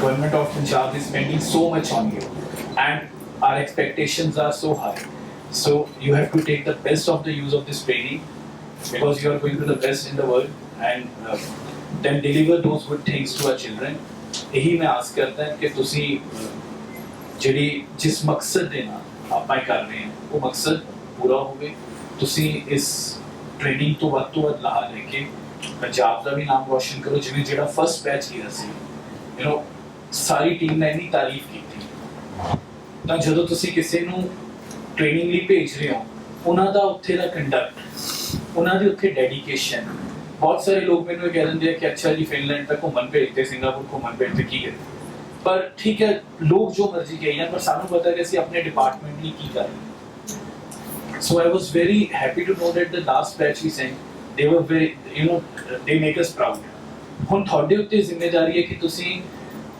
government of Punjab is spending so much on you, and our expectations are so high. So you have to take the best of the use of this training because you are going to the best in the world and uh, then deliver those good things to our children. ਇਹੀ ਮੈਂ ਆਸ ਕਰਦਾ ਹਾਂ ਕਿ ਤੁਸੀਂ ਅਹ, ਜਿਹੜੀ ਜਿਸ ਮਕਸਦ ਦੇ ਨਾਲ ਆਪਾਂ ਇਹ ਕਰ ਰਹੇ ਹਾਂ ਉਹ ਮਕਸਦ ਪੂਰਾ ਹੋਵੇ ਤੁਸੀਂ ਇਸ ਟ੍ਰੇਨਿੰਗ ਤੋਂ ਵੱਧ ਤੋਂ ਵੱਧ ਲਾਹਾ ਲੈ ਕੇ ਪੰਜਾਬ ਦਾ ਵੀ ਨਾਮ ਰੋਸ਼ਨ ਕਰੋ ਜਿਵੇਂ ਜਿਹੜਾ ਫਰਸਟ ਬੈਚ ਗਿਆ ਸੀ ਯੂ نو ਸਾਰੀ ਟੀਮ ਨੇ ਇੰਨੀ ਤਾਰੀਫ ਕੀਤੀ। ਤਾਂ ਜਦੋਂ ਤੁਸੀਂ ਕਿਸੇ ਨੂੰ ਟ੍ਰੇਨਿੰਗ ਲਈ ਭੇਜ ਰਹੇ ਹੋ, ਉਹਨਾਂ ਦਾ ਉੱਥੇ ਦਾ ਕੰਡਕਟ ਉਹਨਾਂ ਦੀ ਉੱਥੇ ਡੈਡੀਕੇਸ਼ਨ ਬਹੁਤ ਸਾਰੇ ਲੋਕ ਮੈਨੂੰ ਇਹ ਕਹਿ ਦਿੰਦੇ ਆ ਕਿ ਅੱਛਾ ਜੀ ਫਿਨਲੈਂਡ ਤੱਕ ਘੁੰਮਣ ਭੇਜਦੇ ਸਿੰਗਾਪੁਰ ਘੁੰਮਣ ਭੇਜਦੇ, ਕੀ ਹੈ ਪਰ ਠੀਕ ਹੈ, ਲੋਕ ਜੋ ਮਰਜ਼ੀ ਕਹੀ ਜਾਣ, ਪਰ ਸਾਨੂੰ ਪਤਾ ਕਿ ਅਸੀਂ ਆਪਣੇ ਡਿਪਾਰਟਮੈਂਟ ਲਈ ਕੀ ਕਰ ਰਹੇ so I was very happy to know that the last batch we sent the were very you know ਦੇ ਮੇਕ ਅਸ ਪ੍ਰਾਊਡ ਹੁਣ ਤੁਹਾਡੇ ਉੱਤੇ ਜ਼ਿੰਮੇਵਾਰੀ ਹੈ ਕਿ ਤੁਸੀਂ